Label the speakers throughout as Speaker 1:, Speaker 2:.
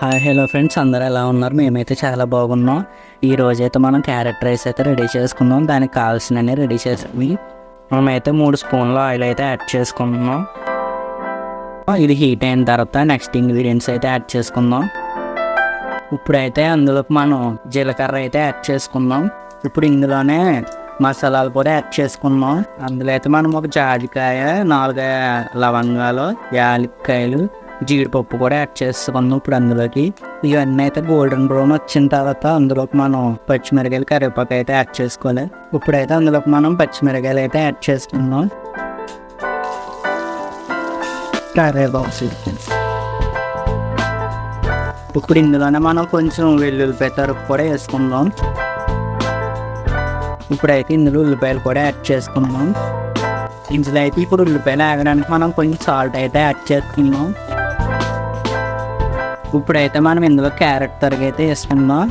Speaker 1: Hi hello friends. అందరూ ఎలా ఉన్నారు? మేమైతే చాలా బాగున్నాం. ఈ రోజైతే మనం క్యారెట్ రైస్ అయితే రెడీ చేసుకుందాం. దానికి కావాల్సినవి రెడీ చేసాము మేమైతే మూడు స్పూన్ల ఆయిల్ అయితే యాడ్ చేసుకుంటున్నాం. ఇది హీట్ అయిన తర్వాత నెక్స్ట్ ఇంగ్రీడియంట్స్ అయితే యాడ్ చేసుకుందాం. ఇప్పుడైతే అందులోకి మనం జీలకర్ర అయితే యాడ్ చేసుకుందాం. ఇప్పుడు ఇందులోనే మసాలాలు కూడా యాడ్ చేసుకున్నాం అందులో అయితే మనం ఒక జాజికాయ నాలుగు లవంగాలు యాలక్కాయలు జీడిపప్పు కూడా యాడ్ చేసుకున్నాం ఇప్పుడు అందులోకి ఇవన్నీ అయితే గోల్డెన్ బ్రౌన్ వచ్చిన తర్వాత అందులోకి మనం పచ్చిమిరకాయలు కరివేపాకు అయితే యాడ్ చేసుకోవాలి. ఇప్పుడైతే అందులోకి మనం పచ్చిమిరకాయలు అయితే యాడ్ చేసుకున్నాం కరివేపాకు ఇప్పుడు ఇందులోనే మనం కొంచెం వెల్లుల్లిపాయ తరుపు కూడా వేసుకుందాం. ఇప్పుడైతే ఇందులో ఉల్లిపాయలు కూడా యాడ్ చేసుకుందాం. ఇందులో అయితే ఇప్పుడు ఉల్లిపాయలు ఆగడానికి మనం కొంచెం సాల్ట్ అయితే యాడ్ చేసుకుందాం. ఇప్పుడైతే మనం ఇందులో క్యారెట్ తరిగైతే వేసుకుందాం.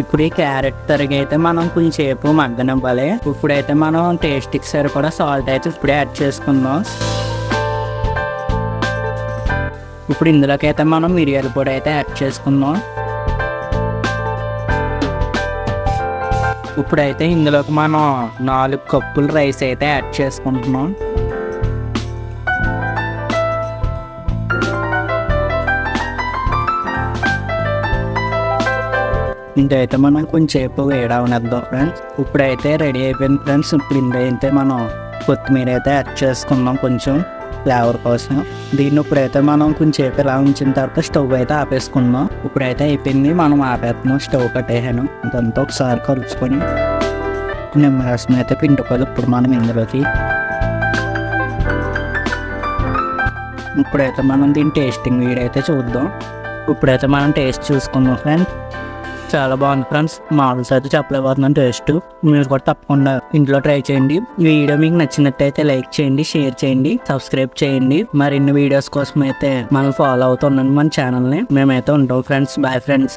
Speaker 1: ఇప్పుడు ఈ క్యారెట్ తరిగైతే మనం కొంచెంసేపు మగ్గనివ్వాలి ఇప్పుడైతే మనం టేస్ట్కి సరిపడా సాల్ట్ అయితే ఇప్పుడే యాడ్ చేసుకుందాం. ఇప్పుడు ఇందులోకైతే మనం మిరియాల పొడి అయితే యాడ్ చేసుకుందాం. ఇప్పుడైతే ఇందులోకి మనం నాలుగు కప్పులు రైస్ అయితే యాడ్ చేసుకుంటున్నాం. ఇంకైతే మనం కొంచెంసేపు వేడవనిద్దాం ఫ్రెండ్స్ ఇప్పుడైతే రెడీ అయిపోయింది ఫ్రెండ్స్ ఇప్పుడు ఇందైతే మనం కొత్తిమీర అయితే యాడ్ చేసుకుందాం కొంచెం ఫ్లేవర్ కోసం. దీన్ని ఇప్పుడైతే మనం కొంచెంసేపు ఇలా ఉంచిన తర్వాత స్టవ్ అయితే ఆపేసుకుందాం. ఇప్పుడైతే అయిపోయింది మనం ఆపేస్తున్నాం స్టవ్ కట్టేసాను. ఇదంతా ఒకసారి కలుపుకొని నిమ్మరసం అయితే పిండుకోవాలి. ఇప్పుడు మనం ఇందులోకి ఇప్పుడైతే మనం దీని టేస్టింగ్ వీడియో అయితే చూద్దాం. ఇప్పుడైతే మనం టేస్ట్ చూసుకుందాం ఫ్రెండ్స్ చాలా బాగుంది ఫ్రెండ్స్. మోడల్స్ అయితే చెప్పలేకపోతున్నాను. టేస్ట్. మీరు కూడా తప్పకుండా ఇంట్లో ట్రై చేయండి. ఈ వీడియో మీకు నచ్చినట్టయితే లైక్ చేయండి షేర్ చేయండి సబ్స్క్రైబ్ చేయండి. మరిన్ని వీడియోస్ కోసం అయితే మనం ఫాలో అవుతున్నాను మన ఛానల్ని మేమైతే ఉంటాం ఫ్రెండ్స్. Bye friends